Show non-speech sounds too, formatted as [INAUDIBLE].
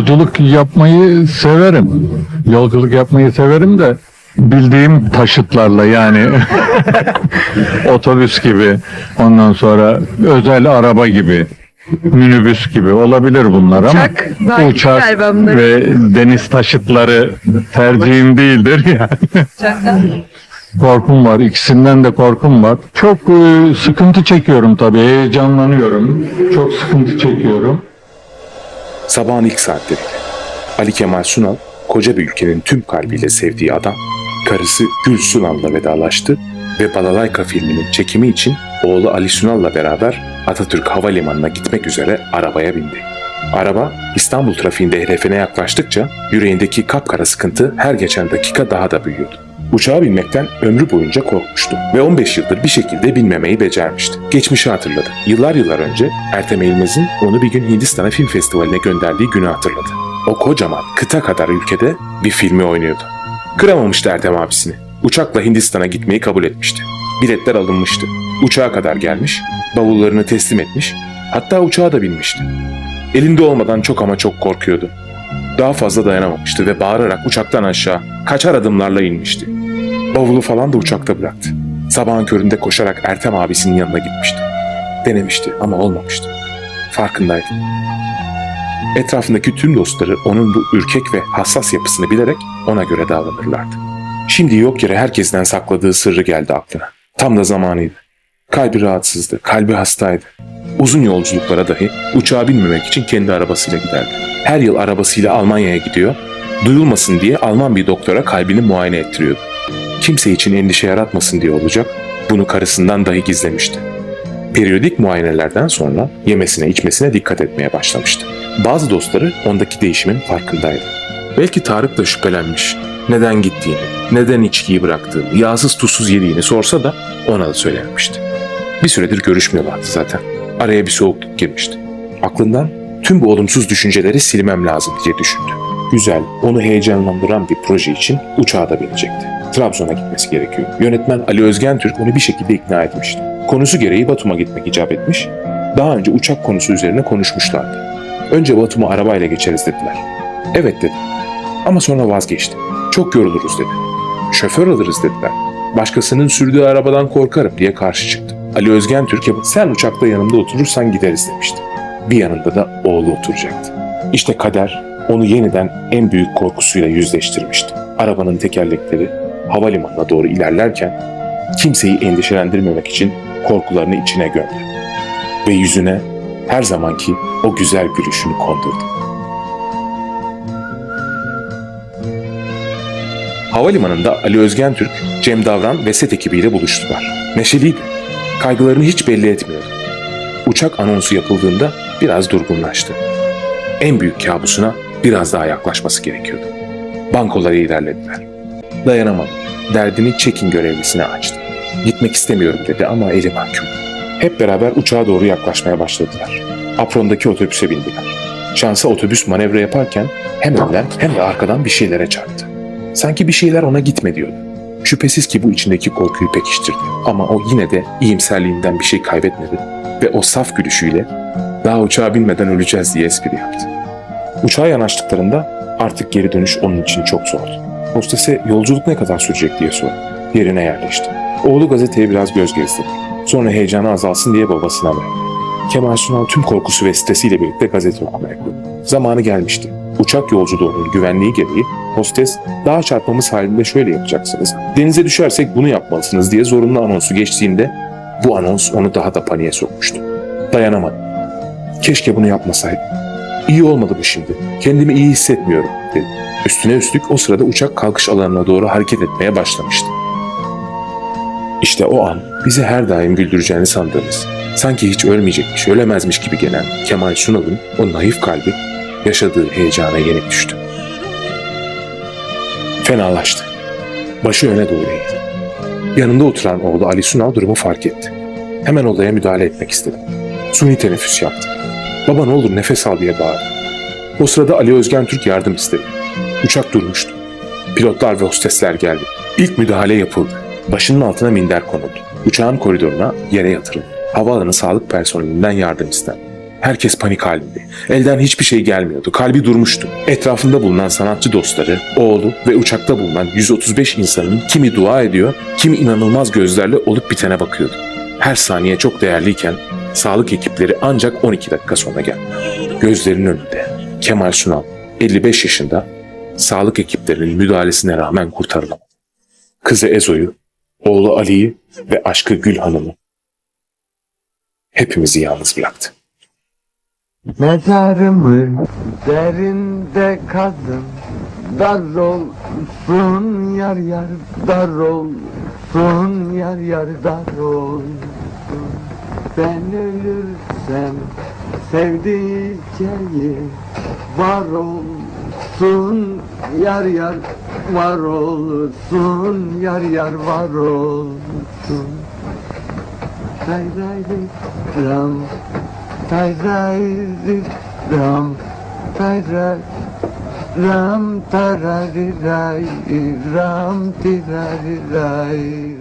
Yolculuk yapmayı severim. Yolculuk yapmayı severim de bildiğim taşıtlarla yani [LAUGHS] otobüs gibi ondan sonra özel araba gibi minibüs gibi olabilir bunlar Uçak ama uçak ve deniz taşıtları tercihim değildir yani. Korkum var. ikisinden de korkum var. Çok e, sıkıntı çekiyorum tabii. Heyecanlanıyorum. Çok sıkıntı çekiyorum. Sabahın ilk saatleriydi. Ali Kemal Sunal, koca bir ülkenin tüm kalbiyle sevdiği adam, karısı Gül Sunal'la vedalaştı ve Balalayka filminin çekimi için oğlu Ali Sunal'la beraber Atatürk Havalimanı'na gitmek üzere arabaya bindi. Araba İstanbul trafiğinde hedefine yaklaştıkça yüreğindeki kapkara sıkıntı her geçen dakika daha da büyüyordu. Uçağa binmekten ömrü boyunca korkmuştu ve 15 yıldır bir şekilde binmemeyi becermişti. Geçmişi hatırladı. Yıllar yıllar önce Ertem Eğilmez'in onu bir gün Hindistan'a film festivaline gönderdiği günü hatırladı. O kocaman, kıta kadar ülkede bir filmi oynuyordu. Kıramamıştı Ertem abisini. Uçakla Hindistan'a gitmeyi kabul etmişti. Biletler alınmıştı. Uçağa kadar gelmiş, bavullarını teslim etmiş, hatta uçağa da binmişti. Elinde olmadan çok ama çok korkuyordu. Daha fazla dayanamamıştı ve bağırarak uçaktan aşağı kaçar adımlarla inmişti. Bavulu falan da uçakta bıraktı. Sabahın köründe koşarak Ertem abisinin yanına gitmişti. Denemişti ama olmamıştı. Farkındaydı. Etrafındaki tüm dostları onun bu ürkek ve hassas yapısını bilerek ona göre davranırlardı. Şimdi yok yere herkesten sakladığı sırrı geldi aklına. Tam da zamanıydı. Kalbi rahatsızdı, kalbi hastaydı. Uzun yolculuklara dahi uçağa binmemek için kendi arabasıyla giderdi. Her yıl arabasıyla Almanya'ya gidiyor, duyulmasın diye Alman bir doktora kalbini muayene ettiriyordu. Kimse için endişe yaratmasın diye olacak, bunu karısından dahi gizlemişti. Periyodik muayenelerden sonra yemesine içmesine dikkat etmeye başlamıştı. Bazı dostları ondaki değişimin farkındaydı. Belki Tarık da şüphelenmiş. Neden gittiğini, neden içkiyi bıraktığını, yağsız tuzsuz yediğini sorsa da ona da söylememişti. Bir süredir görüşmüyorlardı zaten. Araya bir soğukluk girmişti. Aklından tüm bu olumsuz düşünceleri silmem lazım diye düşündü. Güzel, onu heyecanlandıran bir proje için uçağa da binecekti. Trabzon'a gitmesi gerekiyor. Yönetmen Ali Özgen Türk onu bir şekilde ikna etmişti. Konusu gereği Batum'a gitmek icap etmiş. Daha önce uçak konusu üzerine konuşmuşlardı. Önce Batum'a arabayla geçeriz dediler. Evet dedi. Ama sonra vazgeçti. Çok yoruluruz dedi. Şoför alırız dediler. Başkasının sürdüğü arabadan korkarım diye karşı çıktı. Ali Özgen Türk yapıp sen uçakta yanımda oturursan gideriz demişti. Bir yanında da oğlu oturacaktı. İşte kader onu yeniden en büyük korkusuyla yüzleştirmişti. Arabanın tekerlekleri havalimanına doğru ilerlerken kimseyi endişelendirmemek için korkularını içine gömdü. Ve yüzüne her zamanki o güzel gülüşünü kondurdu. Havalimanında Ali Özgen Türk, Cem Davran ve set ekibiyle buluştular. Neşeliydi. Kaygılarını hiç belli etmiyordu. Uçak anonsu yapıldığında biraz durgunlaştı. En büyük kabusuna biraz daha yaklaşması gerekiyordu. Bankolara ilerlediler. Dayanamadı. Derdini çekin görevlisine açtı. Gitmek istemiyorum dedi ama eli mahkum. Hep beraber uçağa doğru yaklaşmaya başladılar. Aprondaki otobüse bindiler. Şansa otobüs manevra yaparken hem önden hem de arkadan bir şeylere çarptı. Sanki bir şeyler ona gitme diyordu. Şüphesiz ki bu içindeki korkuyu pekiştirdi. Ama o yine de iyimserliğinden bir şey kaybetmedi ve o saf gülüşüyle daha uçağa binmeden öleceğiz diye espri yaptı. Uçağa yanaştıklarında artık geri dönüş onun için çok zordu. Hostese yolculuk ne kadar sürecek diye sordu. Yerine yerleşti. Oğlu gazeteye biraz göz gezdirdi. Sonra heyecanı azalsın diye babasına verdi. Kemal Sunal tüm korkusu ve stresiyle birlikte gazete okumaya koyuldu. Zamanı gelmişti. Uçak yolculuğunun güvenliği gereği hostes daha çarpmamız halinde şöyle yapacaksınız. Denize düşersek bunu yapmalısınız diye zorunlu anonsu geçtiğinde bu anons onu daha da paniğe sokmuştu. Dayanamadı. Keşke bunu yapmasaydım. İyi olmadı bu şimdi. Kendimi iyi hissetmiyorum dedi. Üstüne üstlük o sırada uçak kalkış alanına doğru hareket etmeye başlamıştı. İşte o an bizi her daim güldüreceğini sandığımız, sanki hiç ölmeyecekmiş, ölemezmiş gibi gelen Kemal Sunal'ın o naif kalbi yaşadığı heyecana yenik düştü. Fenalaştı. Başı öne doğru eğildi. Yanında oturan oğlu Ali Sunal durumu fark etti. Hemen olaya müdahale etmek istedi. Suni teneffüs yaptı. Baba ne olur nefes al diye bağırdı. O sırada Ali Özgen Türk yardım istedi. Uçak durmuştu. Pilotlar ve hostesler geldi. İlk müdahale yapıldı. Başının altına minder konuldu. Uçağın koridoruna yere yatırıldı. Havaalanı sağlık personelinden yardım istendi. Herkes panik halinde. Elden hiçbir şey gelmiyordu. Kalbi durmuştu. Etrafında bulunan sanatçı dostları, oğlu ve uçakta bulunan 135 insanın kimi dua ediyor, kimi inanılmaz gözlerle olup bitene bakıyordu. Her saniye çok değerliyken sağlık ekipleri ancak 12 dakika sonra geldi. Gözlerinin önünde Kemal Sunal 55 yaşında sağlık ekiplerinin müdahalesine rağmen kurtarılamadı. Kızı Ezo'yu, oğlu Ali'yi ve aşkı Gül Hanım'ı hepimizi yalnız bıraktı. Mezarımın derinde kadın Dar olsun yar yar dar olsun yar yar dar olsun Ben ölürsem sevdiceğim var olsun yar yar var olsun yar yar var olsun. Ray ray ram Tay ray ri ram Tay ray Ram tarari Ram tirari ray